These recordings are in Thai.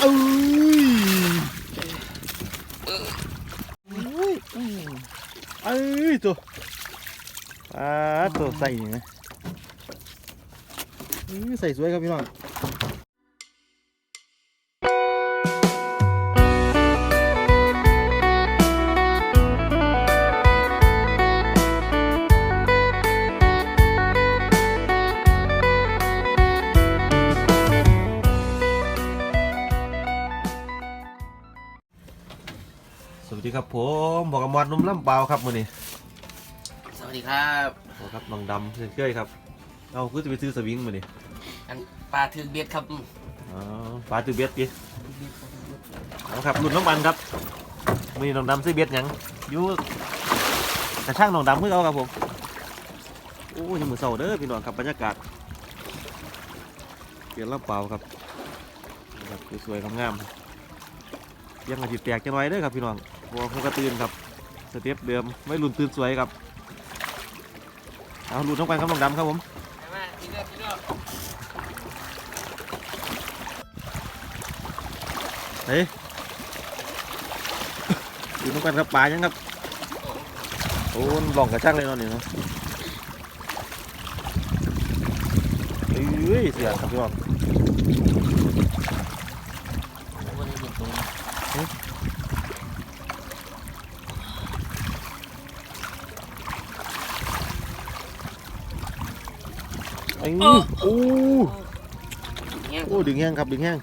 เอ้ยอุ้ยเอ้ยตัวอ่าตัวใส่นี่นะอื้อใส่สวยครับพี่น้อง มบอกกับมอดนุ่มลำเปล่าครับมื้อนี้สวัสดีครับบอกครับน้องดำเช่นเคยครับเอาคือจะไปซื้อสวิงมื้อนี้อันปลาถึกเบ็ดครับอืมอ๋อปลาตือเบ็ดดิเอาครับรุ่นน้ำมันครับมื้อนี้น้องดำซื้อเบ็ดหยังอยู่กระช่างน้องดำเพื่อเอาครับผมโอ้ยมือเสาเด้อพี่น้องครับบรรยากาศเปลี่ยนลำเปล่าครับครับสวยๆงามๆยังอาจจะแตกจะน้อยเด้อครับพี่น้องเพราะวกเขากระตื่นครับ สเต็ปเดิมไม่รุ่นตื่นสวยครับเอารุ่นน้ำกันครับน้องดำครับผมเฮ้ยอยู่น้ำกันครับปลายังครับโอ้ยลองกระช่างเลยนาะนี่เนาะเอ้ยเสียครับพี่น้อง วันนี้เป็นตัว ไอ้โอ้เนี่ยโอ้ดึงแห้งครับดึงแห้ง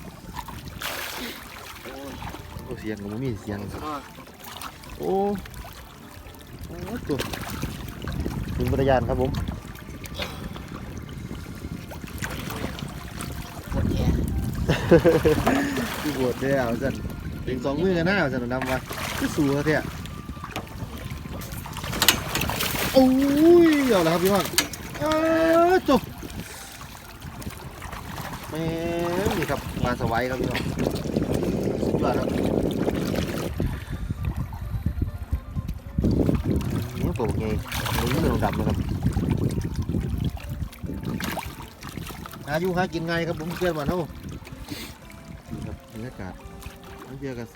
โอ้เสียงก็บ่มีเสียงอ๋อโอ้โอ้ตัวดึงปัตยานครับผมปวดแย่ดูปวดเด้อเอาสั่นดึงสองมือกันหน้าเอาสั่นดำมาคือสูงเท่าโอ้ยเอาละครับพี่น้องอ้าวจบแม่นี่ครับมาสวายครับพี่น้องสุดยอดครับนี่ตัวไงนี่เรื่องดำนะครับหาอยู่หากินไงครับผมเพื่อนมานเท่านี่ครับบรรยากาศบางเจอกับ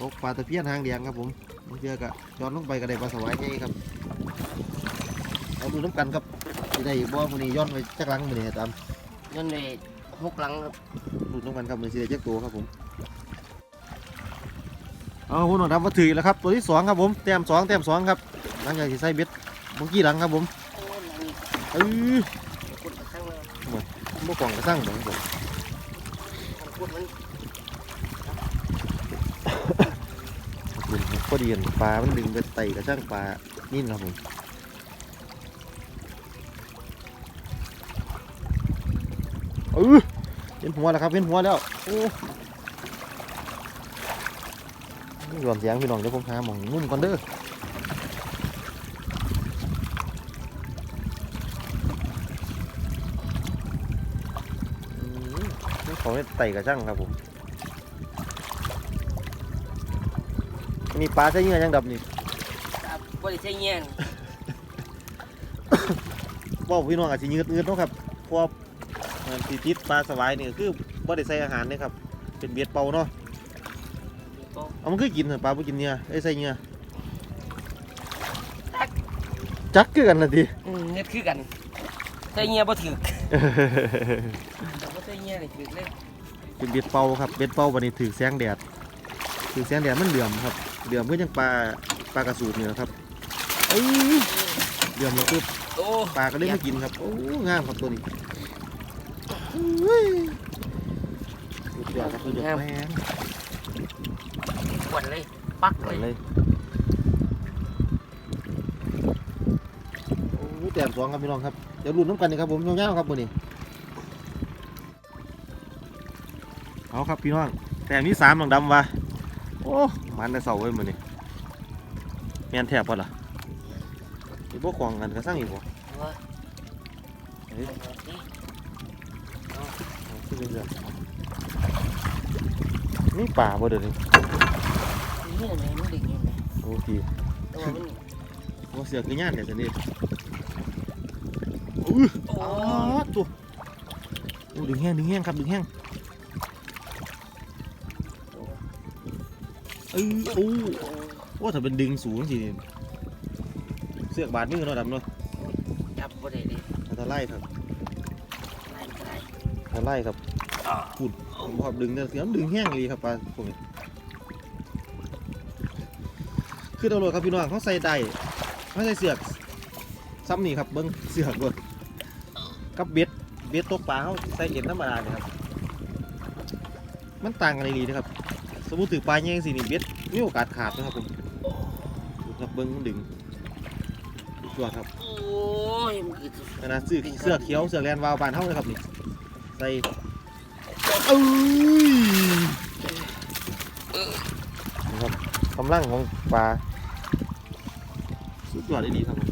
ตกปลาตะเพียนหางแดงครับผมบางเจอกับย้อนลงไปก็ไดปลาสวายไงครับเอาดูน้ำกันครับที่ได้บ่มื้อนี้ย้อนไปจักหลังมือนี้ตามเงินเลย หกหลังครับดูน้ำกันครับมื้อสิได้จักตัวครับผมเอาคุณน้องดำมาถือแล้วครับ ตัวที่สองครับผมแต้มสองแต้มสองครับหลังจากที่ใส่เบ็ดเมื่อกี้หลังครับผมโอ้ยหลังนี่เอ้ยกดข้างเลยบ่กล่องกระสั่งบ่ครับผมกดมันขอบคุณครับพอดีเห็นปลา มันดึงไปไต่กระช่างปลานิ่นครับผมเออเห็ นหัวแล้วครับเห็นหัวแล้วโอ้ยอมเสียงพี่น้องเดี๋ยวผมหาหมองนุ่มก่อนเด้ออืมนี่เขาเนี่ยไต่กระช่างครับผมมีปลาใช้เหงื่อยังดับนี่ครับบ่ได้ใช้เงี้ยนว่าพี่น้องอาจจะยืดยืดเนาะครับเพราะว่าเอ่ อที่ติดปลาสวายนี่ก็คือบ่ได้ใส่อาหารเด้ครับ เป็นเบียดเป่าเนาะโอ้เอามันคือกินเหรอปลาบ่กินเนื้อไอ้ยใส่เนื้อจักคือกันน่ะติอืมเน็ตคือกันใช้เงี้ยบ่ถึกบ่ใช้เงี้ยนี่ถึกเลยเป็นเบียดเป่าครับเบียดเป่าบัดนี้ถือแสงแดดถือแสงแดดมันเหลื่อมครับเหลื่อมก็ยังปลาปลากระสูดนี่นะครับเอ้ยเหลื่อมแล้วคือโอ้ปลาก็ได้มากินครับโอ้งามครับตัวนี้ เฮ้ยสุดยอดครับสุดยอดแม่งปวดเลย ปักไปเลยเลย โอ้แต้มสองครับพี่น้องครับ เดี๋ยวลุ้นน้ำกันนี่ครับผมยาวๆครับมือนี้เอาครับพี่น้อง แต้มที่สามน้องดำวะโอ้มันได้เสาไว้มือนี้แมนแทบปะล่ะไอ้พวกของกันก็สร้างอีกบ่ โอ้ยเฮ้ยเอาขึ้นเรื่อยๆนี่ป่าบ่เดี๋ยวนี้นี่อะไรมันดึงยังไงโอ้ทีแต่ว่ามันโอ้เสือกคือย่านแต่ชนิดอุ้ยโอ้อ๋อตัวโอ้ดึงแห้งดึงแห้งครับดึงแห้งเอ้ยโอ้โอ้ถ้าเป็นดึงสูงสิเสือกบาดมือเนาะดำเนาะจับบ่ได้เลยถ้าไล่ครับไล่ก็ได้ ถ้าไล่ครับอ่าพูดผมพอดึงเนี่ยเสียมดึงแห้งดีครับปลาพวกนี้คือตำรวจครับพี่น้องเขาใส่ได้เขาใส่เสือกซ้ำนี่ครับเบิ้งเสือกเบิ้งกับเบ็ดเบ็ดตกปลาเขาใส่เอ็นธรรมดาเนี่ยครับ มันต่างกันดีนะครับ สมมติถือปลาแย่งสินี่เบ็ดมีโอกาสขาดนะครับผมดูครับเบิ้งมันดึงตัวครับโอ้ยมันคือขนาดเสื้อเสื้อเขียวเสื้อแลนวาวบานเท่าเลยครับนี่ใส่เอ้ยนะครับกำลังของปลาสุดยอดเลยดีครับผม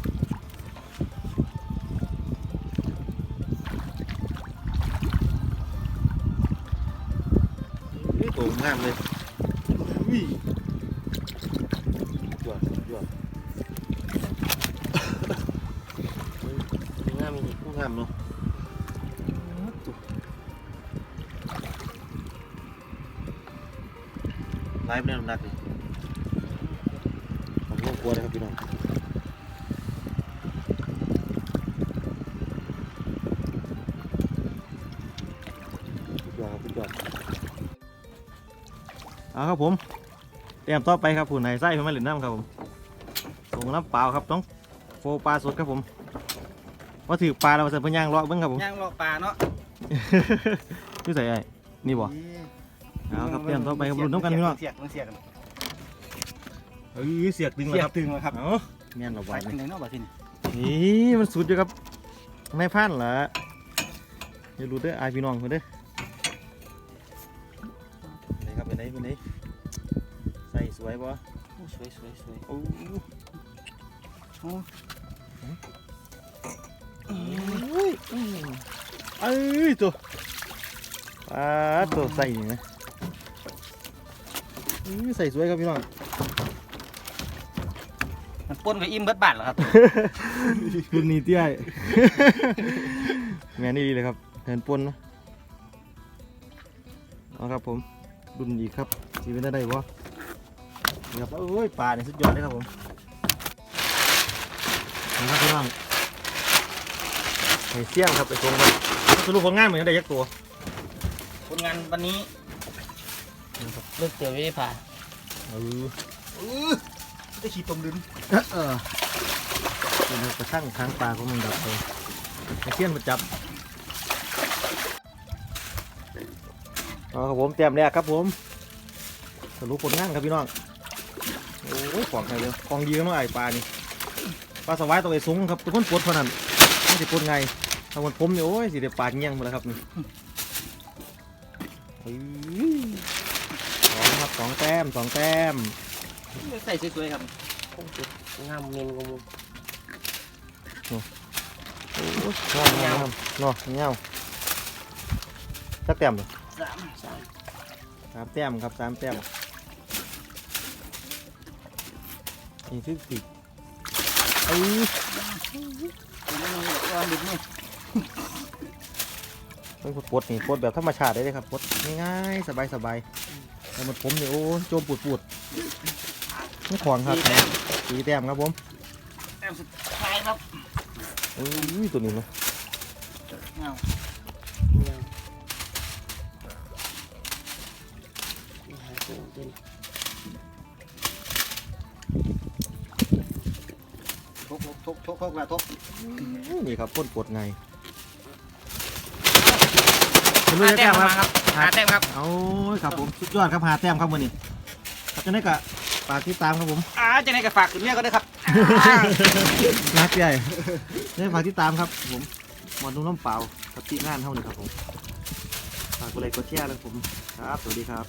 นี่ตัวงามเลยอุ้ยสุดยอดสุดยอดงามอีกงามเนาะ ไลฟ์แน่นำหนักเลยผมก็กลัวเลยครับพี่น้องยอดครับยอดเอาครับผมเตรียมต่อไปครับผู้ไหนไส้เพื่อมาเล่นน้ำครับผมส่งน้ำเปล่าครับต้องโฟปลาสดครับผมว่าถือปลาเราใส่พะย่างเลาะเบ้างครับผมย่างลอปลาเนาะ ชื่อใส่ไอ้นี่บ่ เตรียมต่อไปครับรุ่นน้ำกันพี่น้อง เสียกมันเสียกกันเอ้ยเสียกดึงเสีเลยยคกรับถึงแล้วครับเอาแม่นเราไปไว้ทางไหนเนาะบ่ทีนี้นี่มันสุดอยู่ครับในพันเหรออย่ารู้เด้ออายพี่น้องเพิ่นเด้อไหนครับไปไหนไปไหนใส่สวยบ่โอ้สวยสวยสวยโอ้โอ้ยเอ้ยตัวปลาตัวใส่นี่นะอื้อ ใส่สวยครับพี่น้องมันปนกับอิ่มเบิดบาทเหรอครับ รุ่นนี้เตี้ยแม่นี่ดีเลยครับเหินปนเนาะเอาครับผมรุ่นอีกครับสีเป็นได้บ่นี่ครับเอ้ยปลาเนี่ยสุดยอดเลยครับผมนี่ครับพี่น้องไข่เสี่ยงครับไปตรงกันสรุปผลงานเหมือนได้ยักตัวผลงานวันนี้เลิกเตือนไม่ได้ผ่าเออจะขี่ตมดึงเออเป็นกระทั่งค้างปลาของมึงดับไปไอ้เสี่ยงมาจับเอาครับผมเตรียมแล้วครับผมสรุปผลงานครับพี่น้องโอ้ยของไงเดียวของดีกันเนาะไอ้ปลานี่ปลาสวายตัวไอ้สูงครับเป็นคนปวดเพรานั้นไม่ใช่ปวดไงถ้าวันผมเนี่ยโอ้ยสิเดี๋ยวปลาเงี้ยงหมดแล้วครับนี่ สองครับสองแต้มสองแต้มใส่สวยๆครับคงจุดงามเมนของมึงโอ้ยงามงามงามเนาะเงาสักแต้มเลยสามสามสามแต้มครับสามแต้มนี่คือสิเอ้ยวางดึงนี่มันปลดนี่ปลดแบบธรรมชาติได้เลยครับปลดง่ายๆสบายๆ แต่มันผมนี่โอ้ยโจมปูดปูดๆไม่ขวางครับสี่แต้ม สีแต้มครับผมแต้มสุดท้ายครับอุ้ยตัวนี้เนาะเงาทุกทุกทุกทุกแล้วทุกอุ้ยนี่ครับพ่นปลดไง หาแต้มมาครับหาแต้มครับเอาครับผมสุดยอดครับหาแต้มครับมือนี้ครับจะได้กะฝากติดตามครับผมอ่าจะไหนกับฝากถึงเนี่ยก็ได้ครับนักใหญ่ได้ฝากติดตามครับผมหมอนนุ่มน้ำเปล่ากับที่งานเท่านี้ครับผมฝากกดไลค์กดแชร์เลยผมครับสวัสดีครับ